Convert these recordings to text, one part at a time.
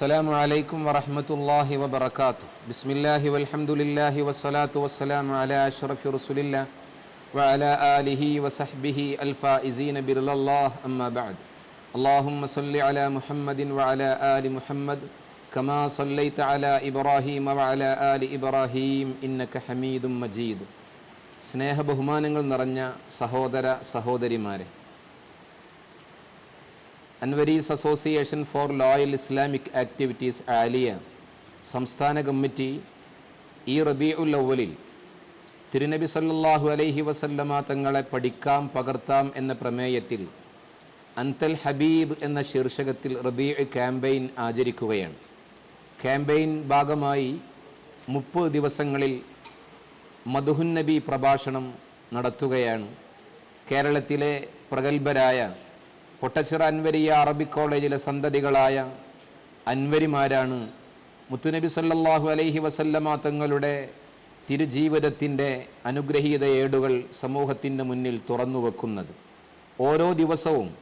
السلام عليكم ورحمة الله وبركاته بسم الله والحمد لله والصلاة والسلام على أشرف رسول الله وعلى آله وصحبه الفائزين برضا الله أما بعد اللهم صل على محمد وعلى آل محمد كما صليت على إبراهيم وعلى آل إبراهيم إنك حميد مجيد സ്നേഹ ബഹുമാനങ്ങൾ നിറഞ്ഞ സഹോദര സഹോദരിമാരെ Anwaris association for loyal Islamic activities Aliya സംസ്ഥാന കമ്മിറ്റി ഈ റബീഉൽ അവലിൽ തിരുനബി സല്ലാഹു അലൈഹി വസല്ലമ തങ്ങളെ പഠിക്കാം പകർത്താം എന്ന പ്രമേയത്തിൽ അന്തൽ ഹബീബ് എന്ന ശീർഷകത്തിൽ റബീ ക്യാമ്പയിൻ ആചരിക്കുകയാണ്. ക്യാമ്പയിൻ ഭാഗമായി മുപ്പത് ദിവസങ്ങളിൽ മധുഹുന്നബി നബി പ്രഭാഷണം നടത്തുകയാണ്. കേരളത്തിലെ പ്രഗത്ഭരായ പൊട്ടച്ചിറ അൻവരിയ അറബിക് കോളേജിലെ സന്തതികളായ അൻവരിമാരാണ്. മുത്തുനബി സല്ലാഹു അലൈഹി വസല്ലമ തങ്ങളുടെ തിരുജീവിതത്തിന്റെ അനുഗ്രഹീത ഏടുകൾ സമൂഹത്തിന്റെ മുന്നിൽ തുറന്നു വെക്കുന്നത്. ഓരോ ദിവസവും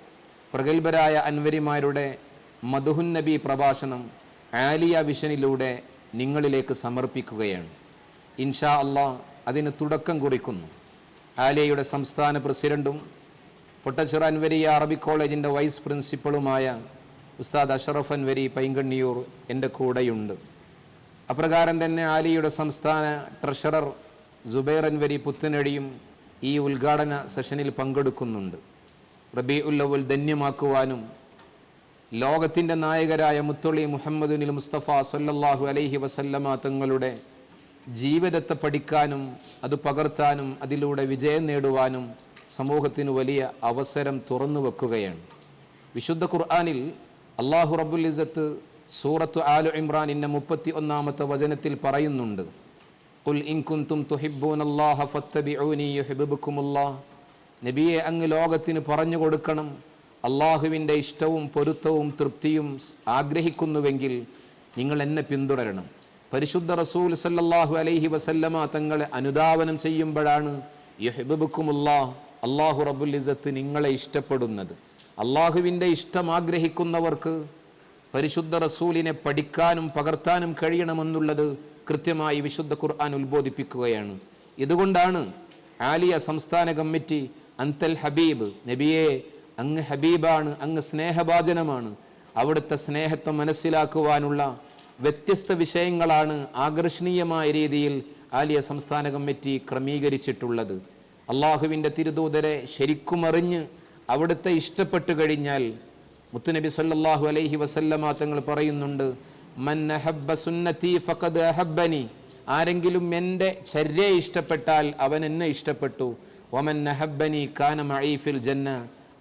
പ്രഗത്ഭരായ അൻവരിമാരുടെ മധുഹുന്നബി നബി പ്രഭാഷണം ആലിയ വിഷനിലൂടെ നിങ്ങളിലേക്ക് സമർപ്പിക്കുകയാണ്. ഇൻഷാ അള്ളാ അതിന് തുടക്കം കുറിക്കുന്നു. ആലിയയുടെ സംസ്ഥാന പ്രസിഡന്റും പൊട്ടച്ചിറ അൻവരി അറബി കോളേജിന്റെ വൈസ് പ്രിൻസിപ്പളുമായ ഉസ്താദ് അഷറഫ് അൻവരി പൈങ്കണ്ണിയൂർ എന്റെ കൂടെയുണ്ട്. അപ്രകാരം തന്നെ ആലിയുടെ സംസ്ഥാന ട്രഷറർ ജുബൈർ അൻവരി പുത്തനടിയും ഈ ഉദ്ഘാടന സെഷനിൽ പങ്കെടുക്കുന്നുണ്ട്. റബി ഉല്ലവൽ ധന്യമാക്കുവാനും ലോകത്തിന്റെ നായകരായ മുത്തുള്ളി മുഹമ്മദുനിൽ മുസ്തഫ സല്ലല്ലാഹു അലൈഹി വസല്ലമ തങ്ങളുടെ ജീവിതത്തെ പഠിക്കാനും അത് പകർത്താനും അതിലൂടെ വിജയം നേടുവാനും സമൂഹത്തിന് വലിയ അവസരം തുറന്നു വെക്കുകയാണ്. വിശുദ്ധ ഖുർആാനിൽ അള്ളാഹു റബുൽ ഇസത്ത് സൂറത്ത് ആലു ഇന്ന മുപ്പത്തി ഒന്നാമത്തെ വചനത്തിൽ പറയുന്നുണ്ട്. ഫത്തബിഊനി യുഹിബ്ബുക്കുമുല്ലാഹ് നബിയെ അങ്ങ് ലോകത്തിന് പറഞ്ഞു കൊടുക്കണം. അള്ളാഹുവിന്റെ ഇഷ്ടവും പൊരുത്തവും തൃപ്തിയും ആഗ്രഹിക്കുന്നുവെങ്കിൽ നിങ്ങൾ എന്നെ പിന്തുടരണം. പരിശുദ്ധ റസൂൽ സല്ലാഹു അലൈഹി വസല്ലമ തങ്ങളെ അനുധാവനം ചെയ്യുമ്പോഴാണ് യഹ്ബബുക്കുമുല്ലാ അള്ളാഹു റബുൽ ഇസത്ത് നിങ്ങളെ ഇഷ്ടപ്പെടുന്നത്. അള്ളാഹുവിന്റെ ഇഷ്ടം ആഗ്രഹിക്കുന്നവർക്ക് പരിശുദ്ധ റസൂലിനെ പഠിക്കാനും പകർത്താനും കഴിയണമെന്നുള്ളത് കൃത്യമായി വിശുദ്ധ ഖുർആൻ ഉത്ബോധിപ്പിക്കുകയാണ്. ഇതുകൊണ്ടാണ് ആലിയ സംസ്ഥാന കമ്മിറ്റി അന്തൽ ഹബീബ് നബിയെ അങ്ങ് ഹബീബാണ് അങ്ങ് സ്നേഹഭാചനമാണ് അവിടുത്തെ സ്നേഹത്തെ മനസ്സിലാക്കുവാനുള്ള വ്യത്യസ്ത വിഷയങ്ങളാണ് ആകർഷണീയമായ രീതിയിൽ ആലിയ സംസ്ഥാന കമ്മിറ്റി ക്രമീകരിച്ചിട്ടുള്ളത്. അള്ളാഹുവിന്റെ തിരുദൂതരെ ശരിക്കും അറിഞ്ഞ് അവിടുത്തെ ഇഷ്ടപ്പെട്ടു കഴിഞ്ഞാൽ മുത്തുനബി സല്ലാഹു അലൈഹി വസല്ലമ തങ്ങൾ പറയുന്നുണ്ട് മൻ അഹബ്ബ സുന്നത്തി ഫഖദ് അഹബ്ബനി. ആരെങ്കിലും എന്റെ ചര്യ ഇഷ്ടപ്പെട്ടാൽ അവൻ എന്നെ ഇഷ്ടപ്പെട്ടു. ഒമൻ അഹബ്ബനി കാന മഴീഫിൽ ജന്ന.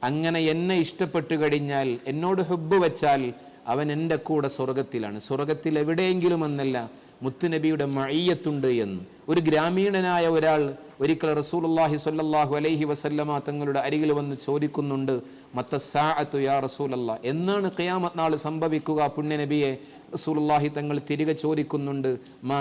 അങ്ങനെ എന്നെ ഇഷ്ടപ്പെട്ടു കഴിഞ്ഞാൽ എന്നോട് ഹബ്ബ് വെച്ചാൽ അവൻ എന്റെ കൂടെ സ്വർഗത്തിലാണ്. സ്വർഗത്തിൽ എവിടെയെങ്കിലും എന്നല്ല മുത്തുനബിയുടെ മഴയ്യത്തുണ്ട് എന്ന്. ഒരു ഗ്രാമീണനായ ഒരാൾ ഒരിക്കൽ റസൂലുള്ളാഹി സ്വല്ലല്ലാഹു അലൈഹി വസല്ലമ തങ്ങളുടെ അരികിൽ വന്ന് ചോദിക്കുന്നുണ്ട് മത്തസാഅത്തു യാ റസൂലല്ല? എന്നാണ് ഖിയാമത്ത് നാൾ സംഭവിക്കുക. പുണ്യനബിയെ റസൂലുള്ളാഹി തങ്ങൾ തിരികെ ചോദിക്കുന്നുണ്ട് മാ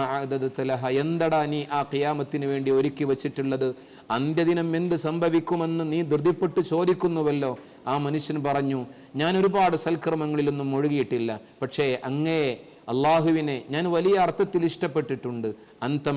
തലഹ എന്തടാ നീ ആ ഖിയാമത്തിന് വേണ്ടി ഒരുക്കി വച്ചിട്ടുള്ളത്? അന്ത്യദിനം എന്ത് സംഭവിക്കുമെന്ന് നീ ധൃതിപ്പെട്ട് ചോദിക്കുന്നുവല്ലോ? ആ മനുഷ്യൻ പറഞ്ഞു ഞാൻ ഒരുപാട് സൽക്കർമ്മങ്ങളിലൊന്നും മുഴുകിയിട്ടില്ല. പക്ഷേ അങ്ങേ അള്ളാഹുവിനെ ഞാൻ വലിയ അർത്ഥത്തിൽ ഇഷ്ടപ്പെട്ടിട്ടുണ്ട്. അന്ത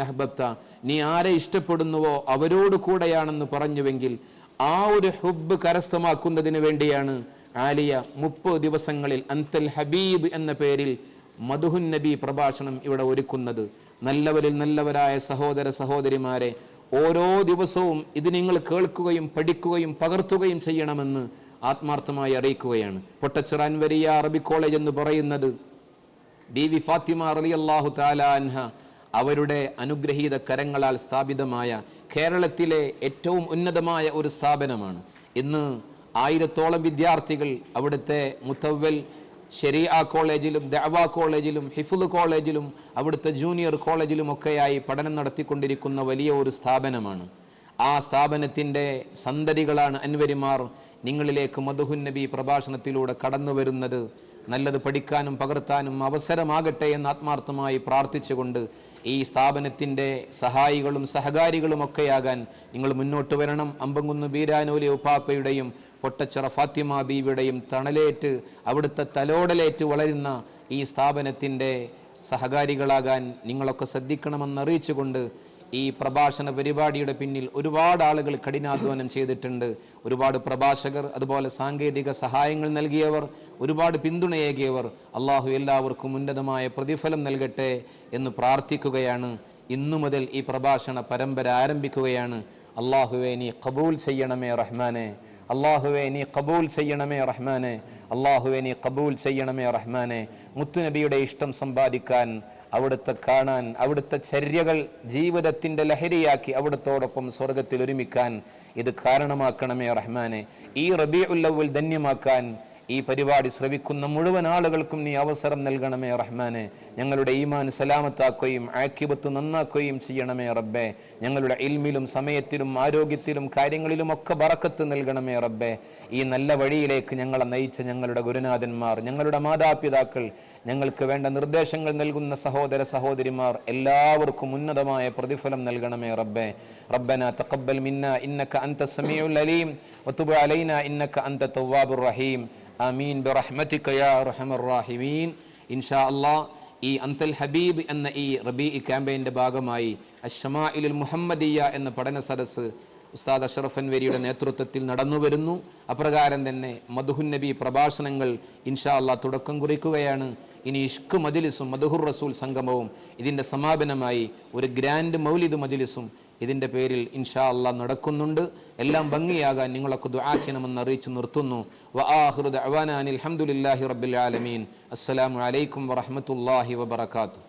നഹ്ബത്ത. നീ ആരെ ഇഷ്ടപ്പെടുന്നുവോ അവരോട് കൂടെയാണെന്ന് പറഞ്ഞുവെങ്കിൽ ആ ഒരു ഹുബ് കരസ്ഥമാക്കുന്നതിന് വേണ്ടിയാണ് ആലിയ മുപ്പത് ദിവസങ്ങളിൽ അന്തൽ ഹബീബ് എന്ന പേരിൽ മധുഹുൻ നബി പ്രഭാഷണം ഇവിടെ ഒരുക്കുന്നത്. നല്ലവരിൽ നല്ലവരായ സഹോദര സഹോദരിമാരെ ഓരോ ദിവസവും ഇത് നിങ്ങൾ കേൾക്കുകയും പഠിക്കുകയും പകർത്തുകയും ചെയ്യണമെന്ന് ആത്മാർത്ഥമായി അറിയിക്കുകയാണ്. പൊട്ടച്ചിറാൻ വരിയ അറബി കോളേജ് എന്ന് പറയുന്നത് ബി വി ഫാത്തിമ റലി അള്ളാഹു താലാൻഹ അവരുടെ അനുഗ്രഹീത കരങ്ങളാൽ സ്ഥാപിതമായ കേരളത്തിലെ ഏറ്റവും ഉന്നതമായ ഒരു സ്ഥാപനമാണ്. ഇന്ന് ആയിരത്തോളം വിദ്യാർത്ഥികൾ അവിടുത്തെ മുത്തവൽ ഷെരിയ കോളേജിലും ദഅവ കോളേജിലും ഹിഫുൽ കോളേജിലും അവിടുത്തെ ജൂനിയർ കോളേജിലും ഒക്കെയായി പഠനം നടത്തിക്കൊണ്ടിരിക്കുന്ന വലിയ ഒരു സ്ഥാപനമാണ്. ആ സ്ഥാപനത്തിന്റെ സന്തതികളാണ് അൻവരിമാർ നിങ്ങളിലേക്ക് മധുഹുൻ നബി പ്രഭാഷണത്തിലൂടെ കടന്നു വരുന്നത് നല്ലത് പഠിക്കാനും പകർത്താനും അവസരമാകട്ടെ എന്ന് ആത്മാർത്ഥമായി പ്രാർത്ഥിച്ചുകൊണ്ട് ഈ സ്ഥാപനത്തിന്റെ സഹായികളും സഹകാരികളും ഒക്കെയാകാൻ നിങ്ങൾ മുന്നോട്ട് വരണം. അമ്പങ്കുന്ന് ബീരാനോലി ഉപ്പാപ്പയുടെയും പൊട്ടച്ചിറ ഫാത്തിമ ബീവിയുടെയും തണലേറ്റ് അവിടുത്തെ തലോടലേറ്റ് വളരുന്ന ഈ സ്ഥാപനത്തിന്റെ സഹകാരികളാകാൻ നിങ്ങളൊക്കെ ശ്രദ്ധിക്കണമെന്ന് അറിയിച്ചുകൊണ്ട് ഈ പ്രഭാഷണ പരിപാടിയുടെ പിന്നിൽ ഒരുപാട് ആളുകൾ കഠിനാധ്വാനം ചെയ്തിട്ടുണ്ട്. ഒരുപാട് പ്രഭാഷകർ അതുപോലെ സാങ്കേതിക സഹായങ്ങൾ നൽകിയവർ ഒരുപാട് പിന്തുണയേകിയവർ അള്ളാഹു എല്ലാവർക്കും ഉന്നതമായ പ്രതിഫലം നൽകട്ടെ എന്ന് പ്രാർത്ഥിക്കുകയാണ്. ഇന്നു മുതൽ ഈ പ്രഭാഷണ പരമ്പര ആരംഭിക്കുകയാണ്. അള്ളാഹുവെ നീ കബൂൽ ചെയ്യണമേ റഹ്മാനെ. അള്ളാഹുവെ നീ കബൂൽ ചെയ്യണമേ റഹ്മാനെ. അള്ളാഹുവെ നീ കബൂൽ ചെയ്യണമേ റഹ്മാനെ. മുത്തുനബിയുടെ ഇഷ്ടം സമ്പാദിക്കാൻ അവിടുത്തെ കാണാൻ അവിടുത്തെ ചര്യകൾ ജീവിതത്തിന്റെ ലഹരിയാക്കി അവിടുത്തോടൊപ്പം സ്വർഗത്തിൽ ഒരുമിക്കാൻ ഇത് കാരണമാക്കണമേ റഹ്മാനെ. ഈ റബി ഉല്ലവുൽ ധന്യമാക്കാൻ ഈ പരിപാടി ശ്രവിക്കുന്ന മുഴുവൻ ആളുകൾക്കും നീ അവസരം നൽകണമേ റഹ്മാനെ. ഞങ്ങളുടെ ഈമാൻ സലാമത്താക്കുകയും ആക്കിബത്ത് നന്നാക്കുകയും ചെയ്യണമേ റബ്ബെ. ഞങ്ങളുടെ ഇൽമിലും സമയത്തിലും ആരോഗ്യത്തിലും കാര്യങ്ങളിലും ഒക്കെ ബറക്കത്ത് നൽകണമേ റബ്ബെ. ഈ നല്ല വഴിയിലേക്ക് ഞങ്ങളെ നയിച്ച ഞങ്ങളുടെ ഗുരുനാഥന്മാർ ഞങ്ങളുടെ മാതാപിതാക്കൾ ഞങ്ങൾക്ക് വേണ്ട നിർദ്ദേശങ്ങൾ നൽകുന്ന സഹോദര സഹോദരിമാർ എല്ലാവർക്കും ഉന്നതമായ പ്രതിഫലം നൽകണമേ റബ്ബെ. റബ്ബന തഖബ്ബൽ മിന്ന ഇന്നക അന്ത സമീഉൽ അലീം വതുബ് അലൈന ഇന്നക അന്ത തവ്വാബുർ റഹീം. ആമീൻ ബിറഹ്മതിക യാ അർഹമർ റഹീമീൻ. ഇൻഷാ അള്ളാ ഈ അന്തൽ ഹബീബ് എന്ന ഈ റബി ക്യാമ്പയിന്റെ ഭാഗമായി അഷമാ ഇലുൽ മുഹമ്മദിയ എന്ന പഠന സദസ്സ് ഉസ്താദ് അഷറഫ് അൻവരിയുടെ നേതൃത്വത്തിൽ നടന്നു വരുന്നു. അപ്രകാരം തന്നെ മധുഹുൻ നബി പ്രഭാഷണങ്ങൾ ഇൻഷാ അള്ളാ തുടക്കം കുറിക്കുകയാണ്. ഇനി ഇഷ്ക് മജിലിസും മധുഹുർ റസൂൽ സംഗമവും ഇതിന്റെ സമാപനമായി ഒരു ഗ്രാൻഡ് മൗലിദ് മജിലിസും ഇതിന്റെ പേരിൽ ഇൻഷാ അല്ലാ നടക്കുന്നുണ്ട്. എല്ലാം ഭംഗിയാകാൻ നിങ്ങളൊക്കെ ദുആ അറിയിച്ചു നിർത്തുന്നു. വ ആഖിറു ദഅവാന അനിൽ റബ്ബിൽ ആലമീൻ. അസ്സലാമു അലൈക്കും വറഹ്മത്തുള്ളാഹി വബറകാതുഹു.